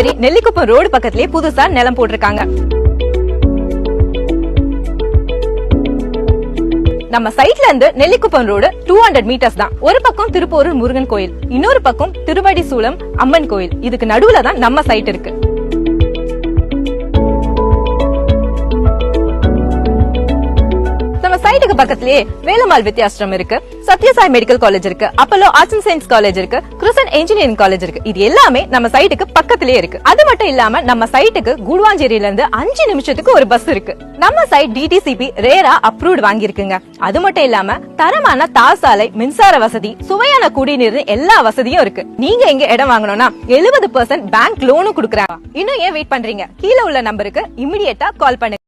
Nellikuppam road பக்கத்திலே புதுசா நிலம் போட்டிருக்காங்க. நம்ம சைட்ல இருந்து Nellikuppam road two hundred meters தான். ஒரு பக்கம் திருப்போரூர் முருகன் கோயில் இன்னொரு பக்கம் திருவடி சூளம் அம்மன் கோயில். இதுக்கு நடுவுல தான் நம்ம சைட் இருக்கு. சைட்டுக்கு பக்கத்திலேயே வேலம்மாள் வித்யாசிரம் இருக்கு சத்யசாய் மெடிக்கல் காலேஜ் இருக்கு Apollo arts and science college இருக்கு கிருசன் இன்ஜினியரிங் காலேஜ் இருக்கு. இது எல்லாமே நம்ம சைட்டுக்கு பக்கத்திலேயே இருக்கு. அது மட்டும் இல்லாம நம்ம சைட்டுக்கு குடுவாஞ்சேரியில இருந்து அஞ்சு நிமிஷத்துக்கு ஒரு பஸ் இருக்கு. நம்ம சைட் டிடிசிபி ரேரா அப்ரூவ்ட் வாங்கியிருக்குங்க. அது மட்டும் இல்லாம தரமான தார் சாலை மின்சார வசதி சுவையான குடிநீர் எல்லா வசதியும் இருக்கு. நீங்க எங்க இடம் வாங்கணும்னா எழுபது பர்சன்ட் பேங்க் லோனும் கொடுக்குறாங்க. இன்னும் ஏன் வெயிட் பண்றீங்க? கீழே உள்ள நம்பருக்கு இமிடியேட்டா கால் பண்ணுங்க.